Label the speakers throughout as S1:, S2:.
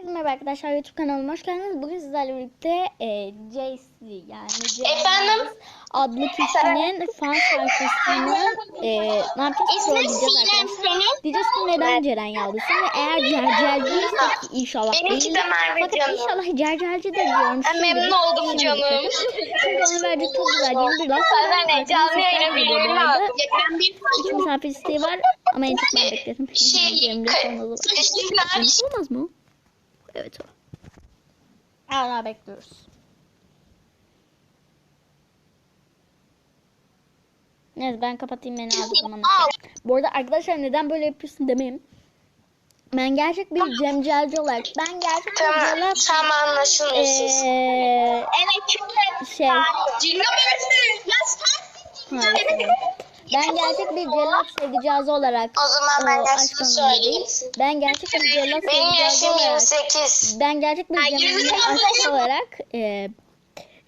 S1: Herkese merhaba arkadaşlar YouTube kanalıma hoş geldiniz. Bugün sizlerle birlikte e, JC yani Jace
S2: Efendim?
S1: adlı kişinin fan sayfasını e, ne yapacağız?
S2: Sinem
S1: arkadaşlar. Diyeceğiz ki neden Ceren Yaldız'ın ve eğer Cercel değilse ki inşallah değil. Fakat inşallah Cercelci de diyorum.
S2: Ben memnun oldum canım.
S1: Çünkü onu verecek çok güzel yeni bir laf.
S2: Ben canlı yayına bir
S1: İki misafir isteği var ama en çok ben bekledim.
S2: Şey.
S1: Yanlış olmaz mı? Evet o. Hala bekliyoruz. Neyse ben kapatayım beni aldığı zaman. Bu arada arkadaşlar neden böyle yapıyorsun demeyeyim. Ben gerçek bir Cem Celci olarak ben gerçek bir
S2: Tamam,
S1: Celal
S2: tam anlaşılmıyor siz.
S1: eee
S2: Evet çünkü
S1: şey
S2: Cinga bebesin. Ya sensin
S1: hayır. Ben gerçek bir Celal sevgicazı olarak
S2: O zaman ben
S1: o aşk anlamındayım.
S2: söyleyeyim.
S1: Ben gerçek bir
S2: Benim
S1: sevgicazı
S2: yaşım
S1: olarak
S2: 28.
S1: ben gerçek bir
S2: yürü.
S1: aşkı olarak e,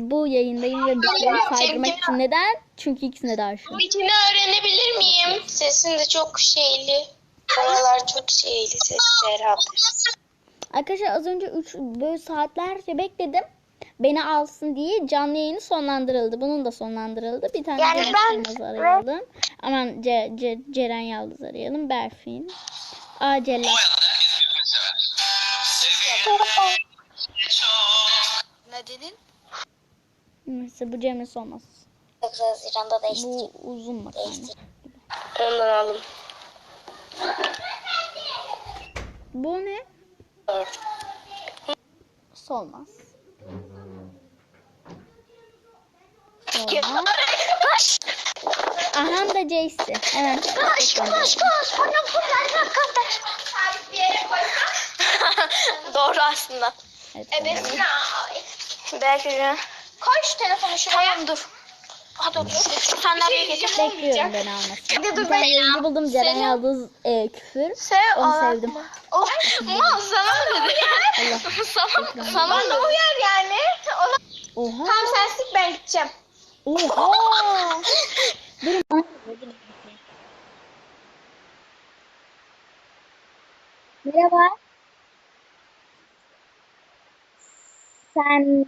S1: bu yayındayım ve büyükleri saydırmak için neden? Çünkü ikisine de aşığım.
S2: Bitini öğrenebilir miyim? Sesin de çok şeyli. Oralar çok şeyli ses Serap.
S1: Arkadaşlar az önce 3 böyle saatlerce bekledim. Beni alsın diye canlı yayını sonlandırıldı. Bunun da sonlandırıldı. Bir tane
S2: Yani ben-
S1: arayalım. Aman Ce, Ce, Ceren Yıldız arayalım. Berfin. Aa Celal.
S2: Nedenin?
S1: Neyse bu Cem'in olmaz.
S2: 9 Haziran'da değişti.
S1: Bu uzun makarna.
S2: Ondan aldım.
S1: Bu ne? Solmaz. Solmaz. Aha da Jace'i. Hemen.
S2: Koş koş koş. Bana buradan arkadaş. Doğru aslında.
S1: Evet,
S2: Evet. Belki de. Koş telefonu şuraya. Tamam dur. Hadi otur. Şu sandalyeyi getir.
S1: Bekliyorum beni almasını. Bir tane
S2: ben-
S1: yayıncı buldum. Ceren Yıldız e, küfür.
S2: Sen
S1: Onu sevdim.
S2: Oh, mal sana mı dedi?
S1: Allah.
S2: sana, sana da uyar yani. Ona...
S1: Oha.
S2: Tamam sen sık ben gideceğim.
S1: Oha. Durun. Merhaba. Sen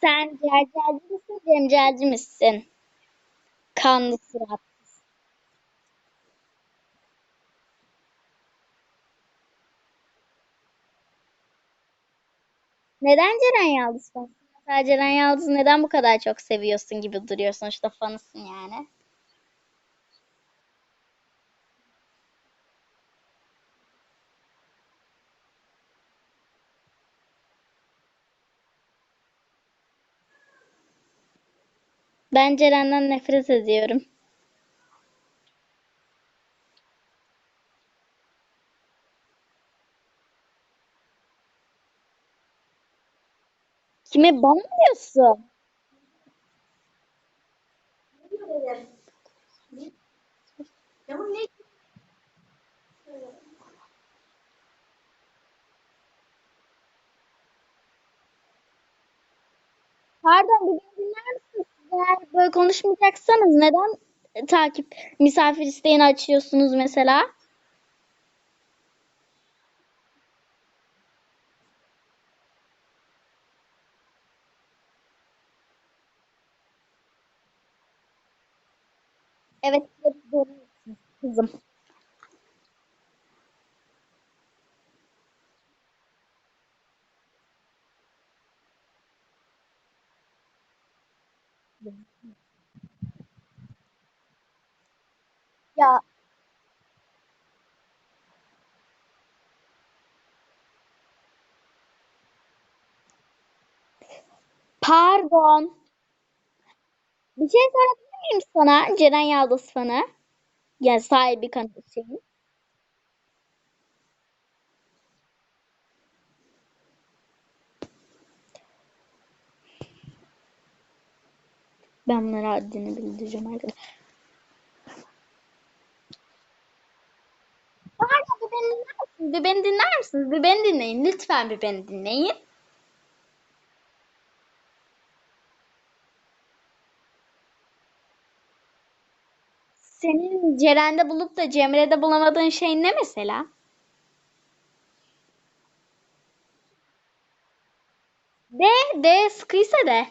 S1: Sen cercelci misin, cemcelci misin? Kanlı surat. Neden Ceren Yaldız fanısın? Ceren Yaldız'ı neden bu kadar çok seviyorsun gibi duruyor sonuçta fanısın yani. Ben Ceren'den nefret ediyorum. Kime bana mı diyorsun? Pardon, bir beni dinler böyle konuşmayacaksanız neden takip misafir isteğini açıyorsunuz mesela? Evet, doğru kızım. Ya pardon. Bir şey sorabilir miyim sana? Ceren Yaldız fanı. Yani sahibi kanal şeyin. Ben bunlara haddini bildireceğim arkadaşlar. Bir beni dinler misiniz? Bir beni dinleyin. Lütfen bir beni dinleyin. Senin Ceren'de bulup da Cemre'de bulamadığın şey ne mesela? De, de sıkıysa de.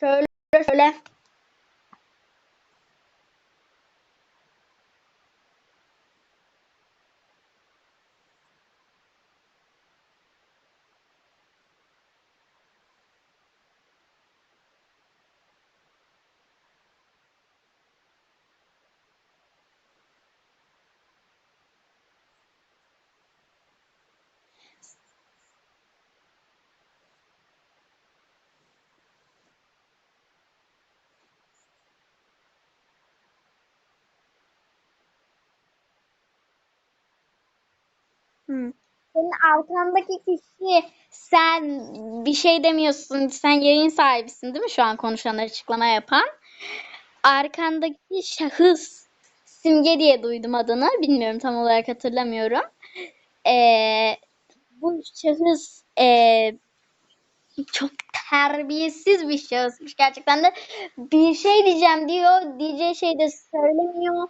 S1: Söyle, söyle. Senin arkandaki kişi sen bir şey demiyorsun. Sen yayın sahibisin değil mi şu an konuşan açıklama yapan? Arkandaki şahıs Simge diye duydum adını. Bilmiyorum tam olarak hatırlamıyorum. Ee, bu şahıs ee, çok terbiyesiz bir şahısmış gerçekten de. Bir şey diyeceğim diyor. Diyeceği şey de söylemiyor.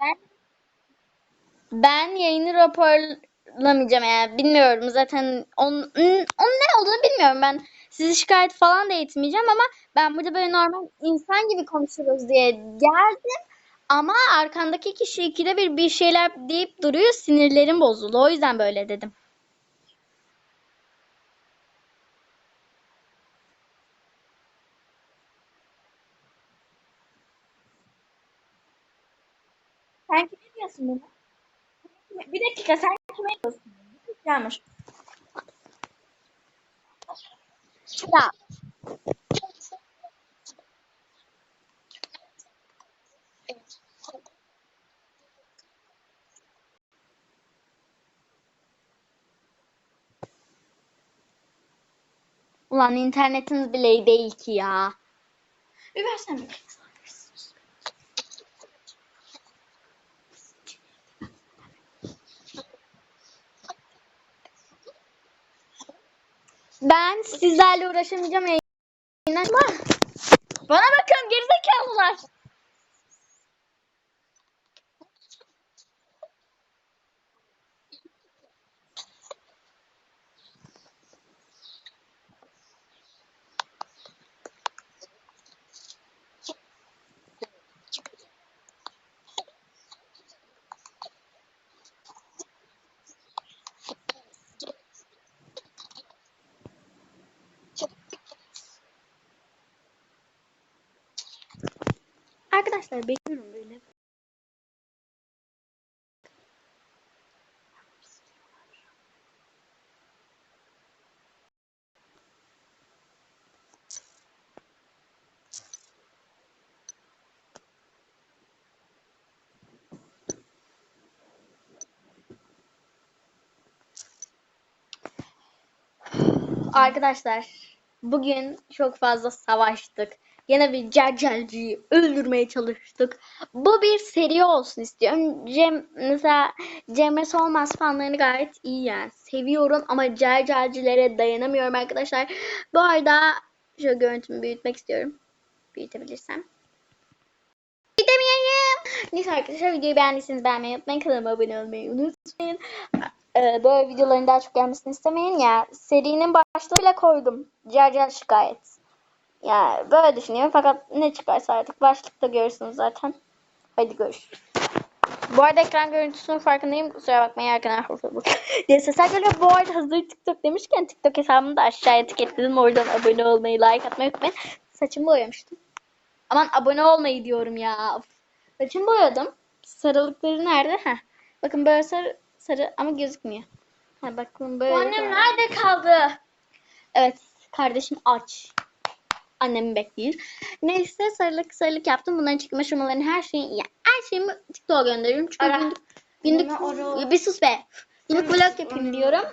S1: Ben Ben yayını raporlamayacağım yani bilmiyorum. Zaten onun, onun ne olduğunu bilmiyorum. Ben sizi şikayet falan da etmeyeceğim ama ben burada böyle normal insan gibi konuşuruz diye geldim. Ama arkandaki kişi ikide bir bir şeyler deyip duruyor. Sinirlerim bozuldu. O yüzden böyle dedim.
S3: Diyorsun bunu? Bir dakika sen kime diyorsun? Yanlış.
S1: Ya ulan internetiniz bile iyi değil ki ya.
S3: Bir versene.
S1: Ben sizlerle uğraşamayacağım yayından.
S3: Bana bakın gerizekalılar.
S1: Arkadaşlar bekliyorum böyle. Arkadaşlar bugün çok fazla savaştık. Yine bir cercelciyi öldürmeye çalıştık. Bu bir seri olsun istiyorum. Cem mesela Cemre Solmaz fanlarını gayet iyi yani. Seviyorum ama cercelcilere dayanamıyorum arkadaşlar. Bu arada şöyle görüntümü büyütmek istiyorum. Büyütebilirsem. Büyütemeyeyim. Neyse arkadaşlar videoyu beğendiyseniz beğenmeyi unutmayın. Kanalıma abone olmayı unutmayın. Ee, böyle videoların daha çok gelmesini istemeyin ya. Serinin başlığıyla koydum. Cercel şikayet. Yani böyle düşünüyorum fakat ne çıkarsa artık başlıkta görürsünüz zaten. Hadi görüşürüz. Bu arada ekran görüntüsünün farkındayım. Kusura bakmayın arkadaşlar. diye sesler geliyor. Bu arada hazır TikTok demişken TikTok hesabımı da aşağıya etiketledim. Oradan abone olmayı, like atmayı unutmayın. Saçımı boyamıştım. Aman abone olmayı diyorum ya. Saçımı boyadım. Sarılıkları nerede? Heh. Bakın böyle sarı, sarı ama gözükmüyor. Ha, bakın böyle.
S3: Annem nerede kaldı?
S1: Evet kardeşim aç. Annemi bekliyor. Neyse sarılık sarılık yaptım. Bunların çekim aşamalarını her şeyi yani her şeyimi TikTok'a gönderiyorum. Çünkü
S3: Ara.
S1: günlük, günlük
S3: ara.
S1: Bir sus be. Günlük vlog yapayım diyorum.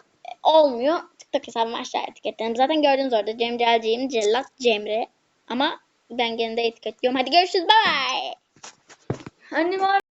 S1: olmuyor. TikTok hesabımı aşağı etiketledim. Zaten gördünüz orada Cem Celciğim, Cellat, Cemre. Ama ben gene de etiketliyorum. Hadi görüşürüz. Bye bye.
S3: Annem